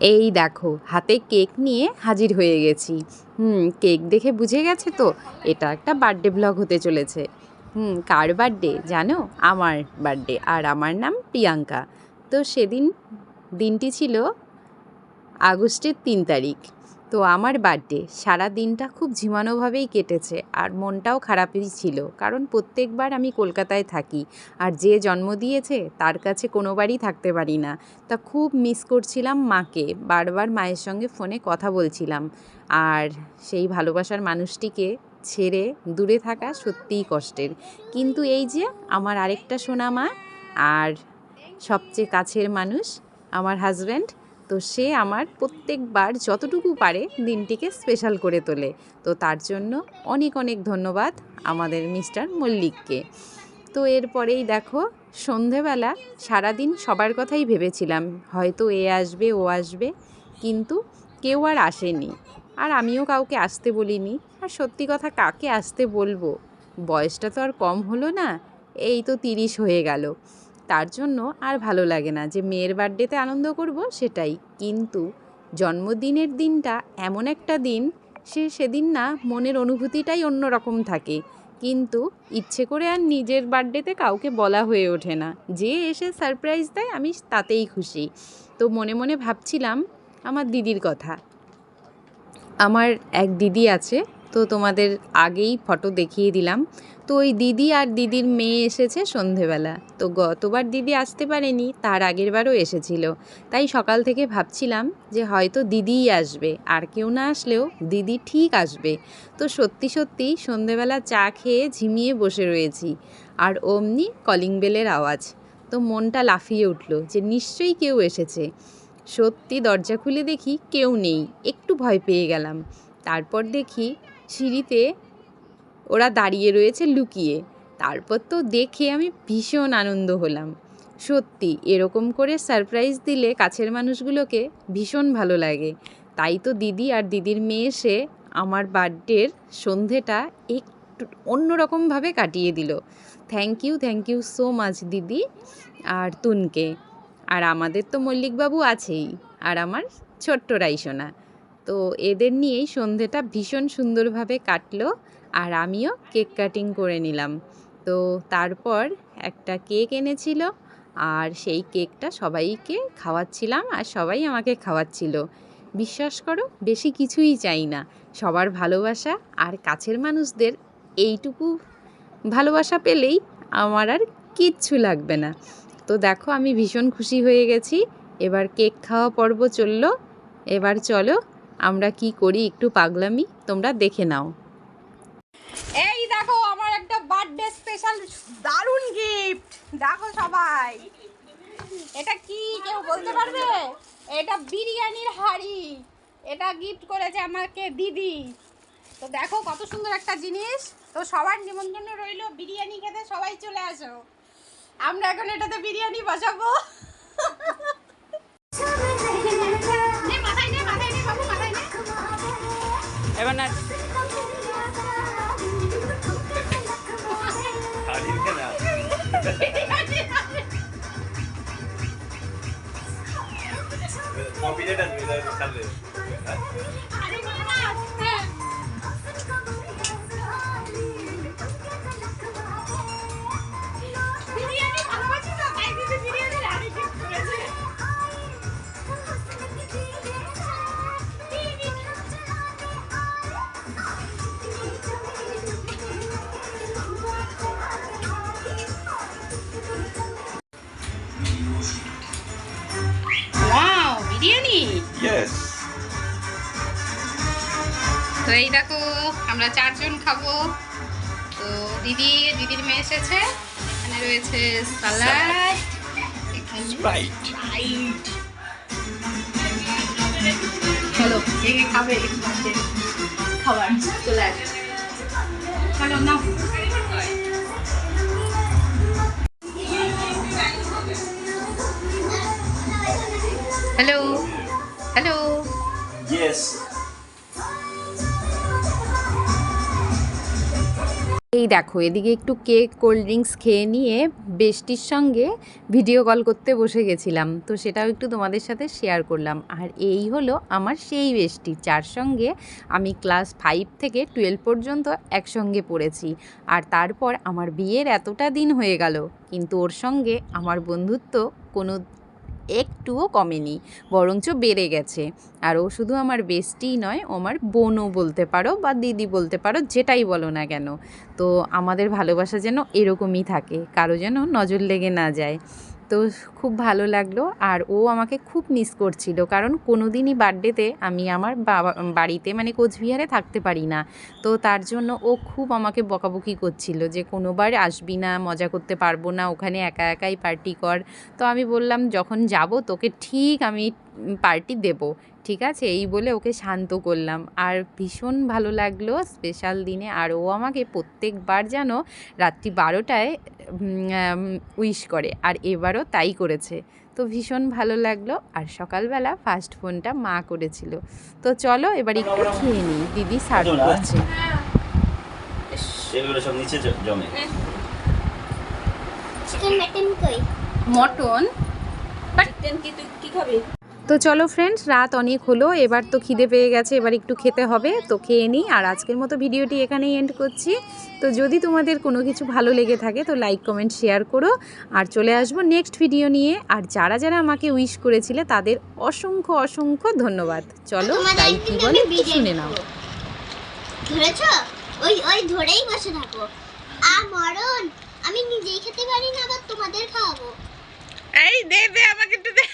এই দেখো, হাতে কেক নিয়ে হাজির হয়ে গেছি। হুম, কেক দেখে বুঝে গেছে তো, এটা একটা বার্থডে ব্লগ হতে চলেছে। হুম, কার বার্থডে জানো? আমার বার্থডে, আর আমার নাম প্রিয়াঙ্কা। তো সেদিন, দিনটি ছিল আগস্টের তিন তারিখ। তো আমার বার্থডে, সারা দিনটা খুব ঝিমানোভাবেই কেটেছে আর মনটাও খারাপই ছিল। কারণ প্রত্যেকবার আমি কলকাতায় থাকি আর যে জন্ম দিয়েছে, তার কাছে কোনোবারই থাকতে পারি না। তা খুব মিস করছিলাম মাকে, বারবার মায়ের সঙ্গে ফোনে কথা বলছিলাম। আর সেই ভালোবাসার মানুষটিকে ছেড়ে দূরে থাকা সত্যিই কষ্টের। কিন্তু এই যে আমার আরেকটা সোনা মা আর সবচেয়ে কাছের মানুষ, আমার হাজব্যান্ড তো সে আমার প্রত্যেকবার যতটুকু পারে দিনটিকে স্পেশাল করে তোলে। তো তার জন্য অনেক অনেক ধন্যবাদ আমাদের মিস্টার মল্লিককে। তো এরপরেই দেখো, সন্ধেবেলা সারাদিন সবার কথাই ভেবেছিলাম, হয়তো এ আসবে, ও আসবে, কিন্তু কেউ আর আসেনি। আর আমিও কাউকে আসতে বলিনি। আর সত্যি কথা কাকে আসতে বলব? বয়সটা তো আর কম হলো না, এই তো তিরিশ হয়ে গেল। তার জন্য আর ভালো লাগে না যে মেয়ের বার্থডেতে আনন্দ করব সেটাই। কিন্তু জন্মদিনের দিনটা এমন একটা দিন, সে সেদিন না মনের অনুভূতিটাই অন্যরকম থাকে। কিন্তু ইচ্ছে করে আর নিজের বার্থডেতে কাউকে বলা হয়ে ওঠে না। যে এসে সারপ্রাইজ দেয় আমি তাতেই খুশি। তো মনে মনে ভাবছিলাম, আমার দিদির কথা। আমার এক দিদি আছে তো তোমাদের আগেই ফটো দেখিয়ে দিলাম। তো ওই দিদি আর দিদির মেয়ে এসেছে সন্ধেবেলা। তো গতবার দিদি আসতে পারেনি, তার আগের বারও এসেছিল। তাই সকাল থেকে ভাবছিলাম যে হয়তো দিদিই আসবে, আর কেউ না আসলেও দিদি ঠিক আসবে। তো সত্যি সত্যি সন্ধেবেলা চা খেয়ে ঝিমিয়ে বসে রয়েছি, আর অমনি কলিং বেলের আওয়াজ। তো মনটা লাফিয়ে উঠল যে নিশ্চয়ই কেউ এসেছে। সত্যি দরজা খুলে দেখি কেউ নেই, একটু ভয় পেয়ে গেলাম। তারপর দেখি সিঁড়িতে ওরা দাঁড়িয়ে রয়েছে লুকিয়ে। তারপর তো দেখে আমি ভীষণ আনন্দ হলাম। সত্যি, এরকম করে সারপ্রাইজ দিলে কাছের মানুষগুলোকে ভীষণ ভালো লাগে। তাই তো দিদি আর দিদির মেয়ে এসে আমার বার্থডের সন্ধেটা একটু অন্যরকমভাবে কাটিয়ে দিল। Thank you thank you so much দিদি আর তুনকে। আর আমাদের তো মল্লিকবাবু আছেই আর আমার ছোট্ট রাইসোনা। তো এদের নিয়েই সন্ধেটা ভীষণ সুন্দরভাবে কাটলো আর আমিও কেক কাটিং করে নিলাম। তো তারপর একটা কেক এনেছিল আর সেই কেকটা সবাইকে খাওয়াচ্ছিলাম আর সবাই আমাকে খাওয়াচ্ছিল। বিশ্বাস করো, বেশি কিছুই চাই না। সবার ভালোবাসা আর কাছের মানুষদের এইটুকু ভালোবাসা পেলেই আমার আর কিচ্ছু লাগবে না। তো দেখো, আমি ভীষণ খুশি হয়ে গেছি। এবার কেক খাওয়া পর্ব চলল। এবার চলো আমরা কি করি? একটু পাগলামি? তোমরা দেখে নাও। এই দেখো, আমার একটা বার্থডে স্পেশাল দারুণ গিফট দেখো সবাই। এটা কি? কেউ বলতে পারবে? এটা বিরিয়ানির হাড়ি। এটা গিফট করেছে আমাকে দিদি। তো দেখো, কত সুন্দর একটা জিনিস। তো সবার নিমন্ত্রণ রইল, বিরিয়ানি খেতে সবাই চলে আসো। আমরা এখন এটাতে বিরিয়ানি বসাবো। এবার না আরে না, না, Yes. তো এই দেখো আমরা চারজন খাব। তো দিদি দিদির মেয়ে এসেছে। এখানে রয়েছে Sprite. স্প্রাইট চলো কে খাবে? খাবার চলে আসে চলো নাও। হ্যালো। Hello Yes. এই দেখো এদিকে একটু কেক কোল্ড ড্রিঙ্কস খেয়ে নিয়ে বেষ্টির সঙ্গে ভিডিও কল করতে বসে গেছিলাম। তো সেটাও একটু তোমাদের সাথে শেয়ার করলাম। আর এই হলো আমার সেই বেষ্টি যার সঙ্গে আমি ক্লাস ফাইভ থেকে টুয়েলভ পর্যন্ত একসঙ্গে পড়েছি। আর তারপর আমার বিয়ের এতটা দিন হয়ে গেল কিন্তু ওর সঙ্গে আমার বন্ধুত্ব কোনো একটুও কমেনি, বরঞ্চ বেড়ে গেছে। আর ও শুধু আমার বেস্টিই নয় ও আমার বোনও বলতে পারো বা দিদি বলতে পারো, যেটাই বলো না কেন। তো আমাদের ভালোবাসা যেন এরকমই থাকে, কারও যেন নজর লেগে না যায়। তো খুব ভালো লাগল। আর ও আমাকে খুব মিস করছিল। কারণ কোনো দিনই বার্থডেতে আমি আমার বাবা, বাড়িতে মানে কোচবিহারে থাকতে পারি না। তো তার জন্য ও খুব আমাকে বকাবকি করছিল যে, কোনোবার আসবি না, মজা করতে পারব না, ওখানে একা একাই পার্টি কর। তো আমি বললাম, যখন যাব তোকে ঠিক আমি পার্টি দেব। ঠিক আছে? এই বলে ওকে শান্ত করলাম। আর ভীষণ ভালো লাগল স্পেশাল দিনে। আর ও আমাকে প্রত্যেকবার যেন রাত্রি বারোটায় উইশ করে। আর এবারও তাই করেছে। তো ভীষণ ভালো লাগল। আর সকালবেলা ফার্স্ট ফোনটা মা করেছিল। তো চলো এবার একটু খেয়ে নিই। দিদি সার্ভ দুটো করছে। সব নিচে জমে। চিকেন মাটন কই? মটন। চিকেন কি তুই কি খাবি? তো চলো ফ্রেন্ডস রাত অনেক হলো এবার তো খিদে পেয়ে গেছে এবার একটু খেতে হবে তো খেয়ে নিই। আর আজকের মতো ভিডিওটি এখানেই এন্ড করছি। তো যদি তোমাদের কোনো কিছু ভালো লেগে থাকে তো লাইক কমেন্ট শেয়ার করো। আর চলে আসব নেক্সট ভিডিও নিয়ে। আর যারা যারা আমাকে উইশ করেছিলে তাদের অসংখ্য অসংখ্য ধন্যবাদ। চলো তাই কি বলে শুনে নাও। ধরেছো? ওই ওই ধরেই বসে থাকো। আ মরণ! আমি নিজেই খেতে পারি না আবার তোমাদের খাওয়াবো। এই দে দে আমাকে একটু দে।